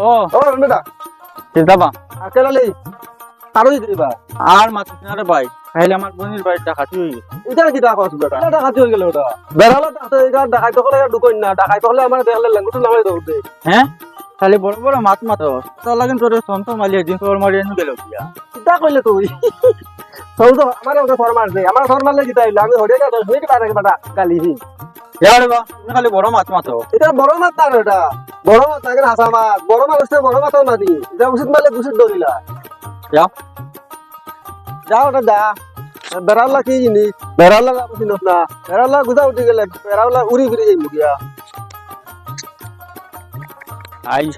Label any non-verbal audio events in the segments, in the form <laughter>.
ও ও। বেটা চিন্তা পা আরও দিবা আর মাছ না রে ভাই তাহলে আমার বোনের বাড়ির ডাকাতি হয়ে গেছে এটা কি টাকা আছে বেটা এটা ডাকাতি গেল ওটা। বেড়ালা টাকা এটা ডাকাই তো হলে ঢুকই না ডাকাই তো হলে আমার দেখলে লেঙ্গুটু নামাই দৌড়তে তাহলে বড় বড় মাছ মাতো তো লাগেন তোর সন্ত মালিয়ে দিন তোর মারিয়ে নিয়ে গেল কিয়া কিতা কইলে তুই। সৌ তো আমার ওটা দে। আমার তাই আমি গেল বেটা কালি। ইয়ারে বা খালি বড় মাছ মাতো এটা বড় মাছ না এটা বড় মাছ থাকে হাসা মাছ। বড় মাছ বড় মাছও না দি এটা উচিত মালে উচিত দরিলা যাও যাও ওটা যা। বেড়াল্লা কি জিনিস? বেড়াল্লা যাব চিনস না। বেড়াল্লা গুজা উঠি গেলে বেড়াল্লা উড়ি ফিরে যাই মুখিয়া আজ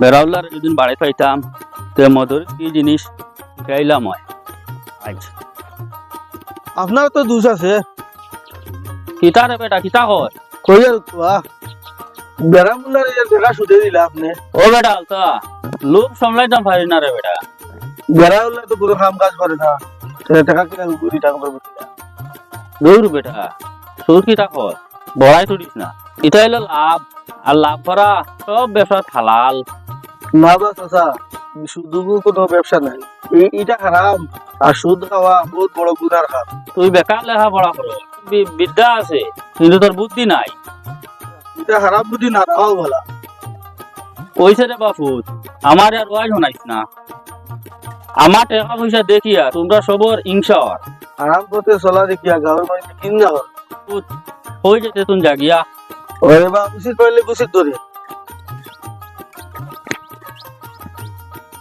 বেড়াউলার যেদিন বাড়ি পাইতাম তে মধুর কি জিনিস হয়? আজ আপনার তো দুষ আছে। কিতা রে বেটা কিতা কর কই আর তোয়া বেড়ামুল্লার দেখা শুধে দিলা আপনি? ও বেটা আলতা লোক সামলাইতাম পারি না রে বেটা। বেড়াউল্লা তো পুরো কাম কাজ করে না। টাকা কিনা গুড়ি টাকা পাবো দৌড় বেটা সুর কিতা কর বড়াই তুলিস না। এটা হলো লাভ আর লাভ করা সব ব্যবসা হালাল। না বা চাচা শুধু কোনো ব্যবসা নাই। এটা খারাপ আর সুদ খাওয়া বহুত বড় গুনার তুই বেকার লেখা পড়া করো বিদ্যা আছে কিন্তু তোর বুদ্ধি নাই। খারাপ বুদ্ধি না বলা কইছে রে বাপুত আমার আর ওয়াজ শোনাইস না। আমার টাকা পয়সা দেখিয়া তোমরা সবর ইংসর আরাম করতে চলা দেখিয়া গাঁয়ের বাড়িতে কিন না হয়ে যেতে তুমি জাগিয়া। ওরে বা উচিত পাইলে উচিত ধরে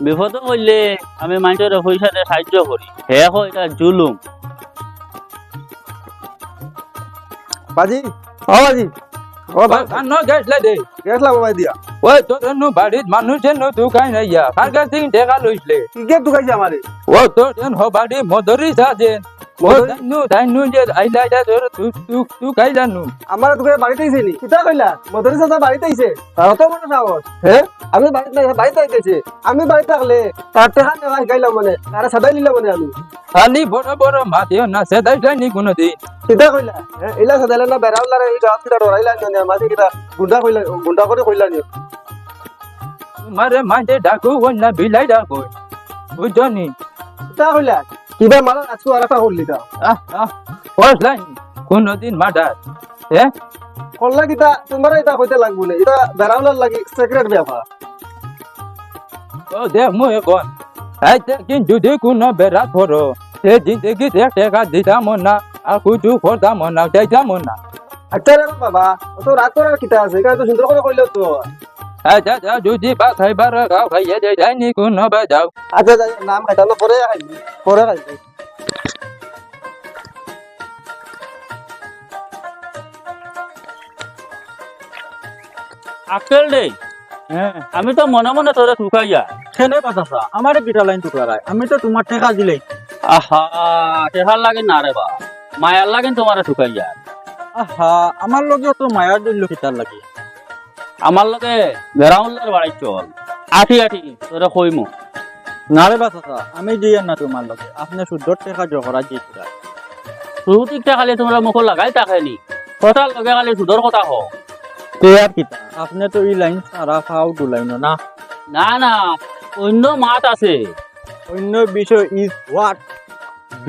বিপদ আমি মানুষের পয়সাতে সাহায্য করি। হে হয় এটা জুলুম। বাজি? ও বাজি। মদরি সাজেন নু তাই নু যে আইলা আইলা তোর তু তু তু কাইলা নু আমার তোকে বাড়িতে আইছে নি। কিতা কইলা? মদরি চাচা বাড়িতে আইছে। তার তো মনে সাহস হ্যাঁ আমি বাড়িতে নাই বাড়িতে আইতেছে। আমি বাড়িতে থাকলে তার নেওয়া গাইলাম মানে। তারা সাদাই নিলাম মানে আমি। খালি বড় বড় মাতিও না সেদাই কোনো দিন কিতা কইলা? ইলা সাদাইলা না বেড়াওলারে এই গাছ কিটা ডরাইলা নি মাঝে কিটা গুন্ডা কইলা গুন্ডা করে কইলা নি। তোমারে মাঝে ডাকু না বিলাই ডাকু বুঝনি কিতা কইলা? কিবা মারা আজকে আর একটা করলি তা। আহ আহ বসলাই কোনো দিন মাডার হ্যাঁ করলা কিতা তোমার এটা কইতে লাগবো না। এটা বেড়াওলার লাগি সিক্রেট ব্যাপার। ও দে মুই কোন আইতে কিন্তু যদি কোনো বেড়াত পড়ো সে জিন্দগি দেখ টাকা দিতাম না আর কিছু করতাম না চাইতাম না। আচ্ছা বাবা তো রাত করার কিতা আছে? এখানে তো সুন্দর করে কইলো তো। আচ্ছা আচ্ছা আচ্ছা আকেল হ্যাঁ আমি তো মনে মনে তোরে ঠুকাইয়া খেনে পাতাসা আমারে পিটা লাইন টুকারায় আমি তো তোমার টেকা দিলেই আহা টেহার লাগে না রে বা মায়ার লাগে তোমারে ঠুকাইয়া আহা আমার লগে তো মায়ার দিল কিতার লাগে আমার লগে বেড়াউল্লার বাড়ি চল। আঠি আঠি তোরে কইমু। না রে বাতাসা আমি দিয়ে না তোমার লগে। আপনি শুদ্ধ টেকা জহরা জিতরা সুতিকটা খালি তোমরা মুখ লাগাই তাকেনি কথার লগে খালি সুদর কথা হোক তে আর কিতা আপনি তো এই লাইন সারা খাও দু লাইন না? না না অন্য মাত আছে। অন্য বিষয় ইজ হোয়াট?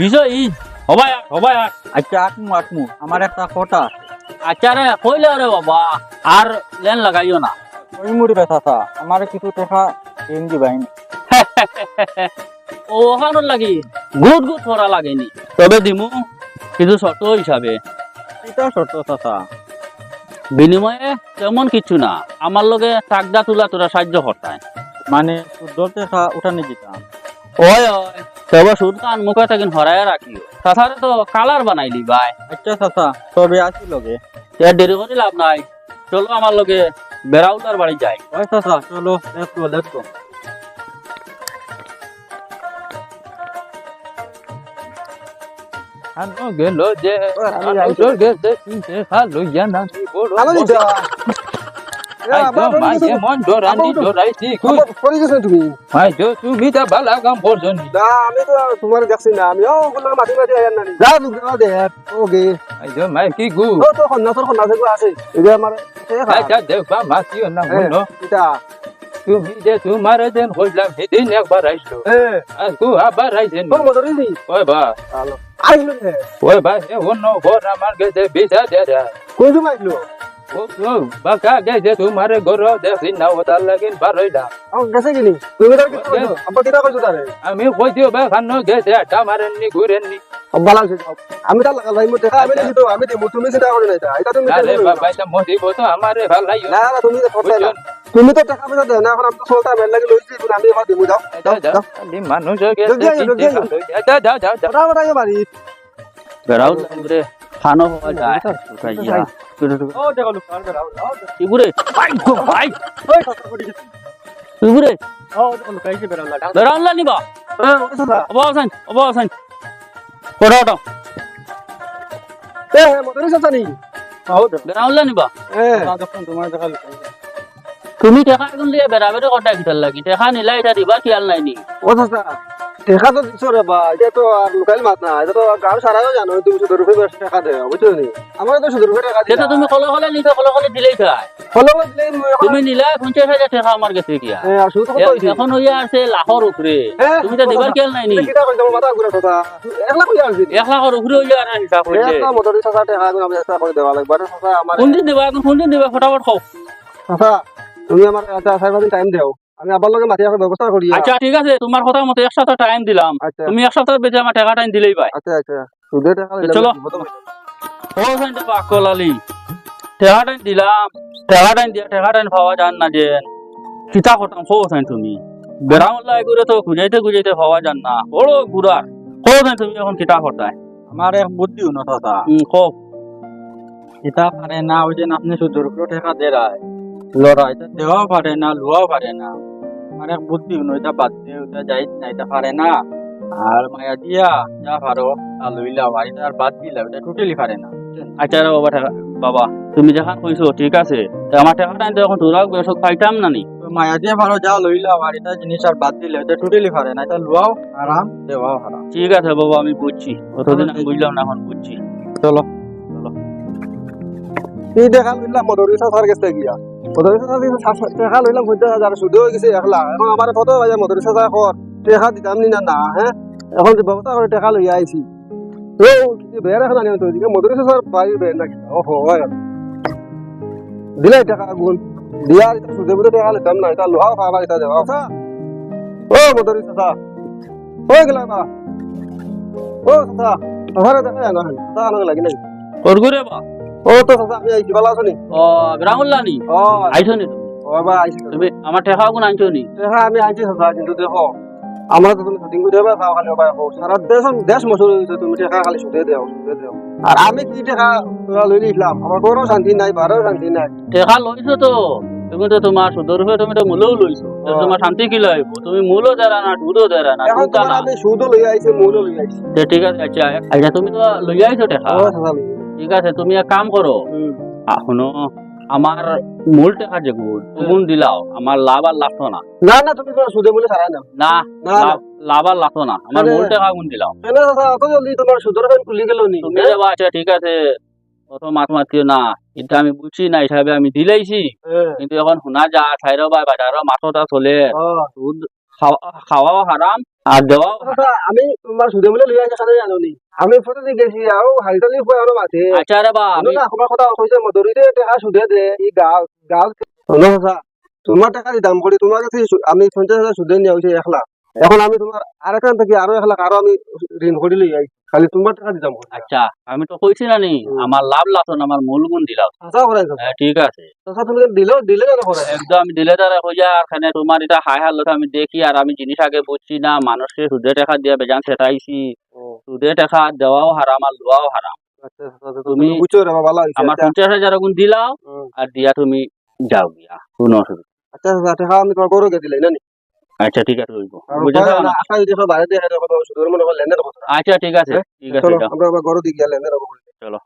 বিষয় ইজ হবাই হবাই। আচ্ছা আটমু আটমু আমার একটা কথা আছে। আচ্ছা রে কইলে রে বাবা? আর লেন লাগাইও না। ওই মুড়ি বেতাসা আমার কিছু টেকা দিন দিবাইন। <laughs> ও ওখানোর লাগি গুট গুট করা লাগেনি। তবে দিমু কিন্তু শর্ত হিসাবে এটা শর্ত চাচা। বিনিময়ে তেমন কিছু না আমার লগে টাকদা তুলা তোরা সাহায্য করতায় মানে শুদ্ধ টেকা উঠানি দিতাম ওই ওই তবে সুদ কান মুখে থাকিন হরাই রাখিও তাছাড়া তো কালার বানাইলি ভাই। আচ্ছা চাচা তবে আসি লগে। এর দেরি করে লাভ নাই। চলো আমার লগে বেড়াউলার বাড়ি যাই। ওই চাচা চলো লেটস গো আনো গেল যে। তোর গেছে কিনতে খালো জানা বড় তুমি। যা তোমার যেন কইলাম সেদিন একবার আইসলো হ্যাঁ। আবার আইসেন ও মদরি নি ওই বা। আইলো ওই এ অন্য ঘর আমার গেছে বিছা দে দে কোন সময় বাকা গেছে তোমার ঘর দেখি না ওটার লাগিন বারইলা গেছে কিনি? তুমি তার কিতা কইছো আব্বা কিতা কইছো তারে? আমি কই দিও বা খানো গেছে আটা মারেননি ঘুরেননি। ভালো আছে যাও। আমি তার লাগা আমি তো আমি তুমি চিন্তা করো না এটা তুমি আরে না। বাবা এটা আমারে ভালো লাগিও না না তুমি তো করতে না তুমি তো টাকা পয়সা দেও এখন আমি তো চলতা মেল লাগি লইছি এখন আমি এবার দেবো যাও যাও যাও। মানুষ গেছে জলদি আইও, জলদি আইও। যাও যাও। যাও যাও ওটা ওটা বাড়ি। বেড়াও। রে কথা আইছে বেড়াও লাগা বেড়াউলা নিবা হ্যাঁ ওটা বেড়াউলা নিবা হ্যাঁ লোক তুমি টেকা বেড়াবে কটা লাগি? টেকা নিলা এটা দিবা খেয়াল নাই নি? ও দাদা। দেখা তো দিছো রে বা এটা তো আর লোকাল মাত না এটা তো গাঁও সারাও জানো তুমি শুধু রুপে বেশ টাকা দেও বুঝছ নি? আমার তো শুধু রুপে টাকা সেটা তুমি কলে কলে নিতে কলে কলে দিলেই খায়। দিলে এখন তুমি নিলা পঞ্চাশ হাজার টাকা আমার কাছে হইছে এখন হইয়া আছে লাখর উপরে তুমি তো দিবার খেয়াল নাই নি? কিটা কইছো মাথা ঘুরে কথা একলা কই আসবি এক লাখর উপরে হইয়া আর হিসাব হইছে একটা মদরি সাসা টাকা এখন আমি চেষ্টা করে দেওয়া লাগবে। সাসা আমার কোন দিন দিবা কোন দিন দিবা ফটাফট খাও সাসা তুমি আমার একটা চার টাইম দাও আমি আবার লগে মাটি রাখার ব্যবস্থা করি আচ্ছা ঠিক আছে তোমার কথা মতো এক সপ্তাহ টাইম দিলাম। আচ্ছা। তুমি এক সপ্তাহ বেঁচে আমার টাকা টাইম দিলেই পাই। আচ্ছা আচ্ছা। সুদে টাকা চলো। ও সাইনটা টাকা টাইম দিলাম। টাকা টাইম দিয়া টাকা টাইম পাওয়া যান না যে কিতা করতাম খো সাইন তুমি? বেড়ামল্লা এগুলো তো গুজাইতে গুজাইতে পাওয়া যান না। বড় খো সাইন তুমি এখন কিতা করতাই আমার এক বুদ্ধি উন্নত খো এটা পারে না ওই যে আপনি শুধু টাকা দেয় লড়াই এটা দেওয়াও পারে না লুয়াও পারে না। বুদ্ধি উন্নত এটা বাদ দিয়ে ওটা যাই না এটা পারে না। আর মায়া দিয়া যা পারো, তা লইলা আর এটা আর বাদ দিলা ওটা টোটালি পারে না। আচ্ছা বাবা বাবা, তুমি যেখান কইছো, ঠিক আছে আমার টাকা টাইম তো এখন তোরা বেসক পাইতাম না নি? মায়া দিয়ে পারো, যা লইলা আর এটা জিনিস আর বাদ দিলে ওটা টোটালি পারে না এটা লুয়াও, আরাম, দেওয়াও হারাম ঠিক আছে বাবা, আমি বুঝছি। অতদিন আমি বুঝলাম না এখন, বুঝছি। চলো কি দেখা লইলাম মদরি সাসার কাছে গিয়া। টাকা লইলাম পঞ্চাশ হাজার সুদে হয়ে গেছে একলা এখন আমার কত বাজে মদরি সাসা কর টাকা দিতাম নি না না হ্যাঁ এখন যে ব্যবস্থা করে টাকা লইয়া আইছি কিছু বের এখন আনি তো দিকে মদরি সাসার বাড়ির বের না ও হয়। দিলে টাকা গুণ। দিয়া এটা সুদে বুদে টাকা লইতাম না এটা লোহা খাবার এটা দেওয়া ও মদরি সাসা ও গেলা বা। ও সাসা সাসারে দেখা যায় না আনন্দ লাগে না করগুরে বা। ও তো সাসা আমি আইছি ভালো আছো নি? ও বেড়ামল্লা নি? ও। আইছো নি ও বাবা আইছি তুমি আমার টাকা গুণ আনছো নি? আমি আইছি সাসা কিন্তু দেখো আমরা তো তুমি শুটিং করে দেবা খাওয়া খালি উপায় হোক সারা দেশ দেশ মশুর হয়েছে তুমি টাকা খালি শুধু দেও শুধু দেও আর আমি কি টাকা তোরা লই নিলাম আমার কোনো শান্তি নাই শান্তি নাই। টাকা লইছো তো। তুমি তো তোমার সুদর হয়ে তুমি তো মূলও লইছো তোমার শান্তি কি লইব তুমি মূলও দেরা না সুদও দেরা না এখন কোনটা তোমার আমি সুদও লই আইছি মূলও লই আইছি ঠিক আছে আচ্ছা আচ্ছা তুমি তো লই আইছো টাকা ও সাসা লই ঠিক আছে তুমি এক কাম করো। এখনও আমার মূল টাকা যে গুণ গুণ দিলাও আমার লাভ আর লাগতো না। না না তুমি তোমার সুদে বলে সারাই না লাভ- আর লাগতো না আমার মূল টাকা গুণ দিলাও। অত জলদি তোমার সুদর খুলি গেল নি। তুমি যাবা আচ্ছা ঠিক আছে। অত মাত মাতিও না এটা আমি বুঝছি না হিসাবে আমি দিলাইছি। হ্যাঁ। কিন্তু এখন শোনা যা ছাইরো বা বাজারও মাথটা চলে। ও, সুদ খাওয়াও হারাম আর দেওয়াও আমি তোমার সুদে মিলে লই আইছি সাথে জানো নি আমি ফটো দিয়ে গেছি আৰু হাইতালি ফুৱাই আৰু মাতে আচ্ছা রে বা আমি তোমাৰ কথা কৈছে মধুৰীতে টেকা সুদে দে ই গাঁও গাঁও শুনো তোমাৰ টাকা দি দাম কৰি তোমার কাছে আমি পঞ্চাশ হাজার সুধে নিয়া এক লাখ এখন আমি তোমাৰ আর এখান থেকে আরও এক লাখ আরও আমি ঋণ করে লই খালি তোমার টাকা দিতাম আচ্ছা আমি তো কইছি না নি আমার লাভ লাগতো না আমার মূল গুণ দিলাও। সঁচা করাই হ্যাঁ, ঠিক আছে। তুমি দিলে দিলে কেন করাই একদম দিলে তারা হইয়া আর খানে তোমার এটা হাই হাল আমি দেখি আর আমি জিনিস আগে বুঝছি না মানুষকে সুদে টাকা দিয়া বেজান সেটাইছি সুদে টাকা দেওয়াও হারাম আর লওয়াও হারাম। তুমি রে বাবা ভালো হইছে আমার পঞ্চাশ হাজার গুণ দিলাও। আর দিয়া তুমি যাও গিয়া কোনো অসুবিধা আচ্ছা আচ্ছা টাকা আমি তোমার গরুকে দিলাই না নি আচ্ছা ঠিক আছে বুঝে না? আশা যদি বাইরে দিয়ে শুধু মনে হয় লেনদেন কথা আচ্ছা ঠিক আছে ঠিক আছে আমরা আবার ঘর গিয়ে লেনদেন চলো।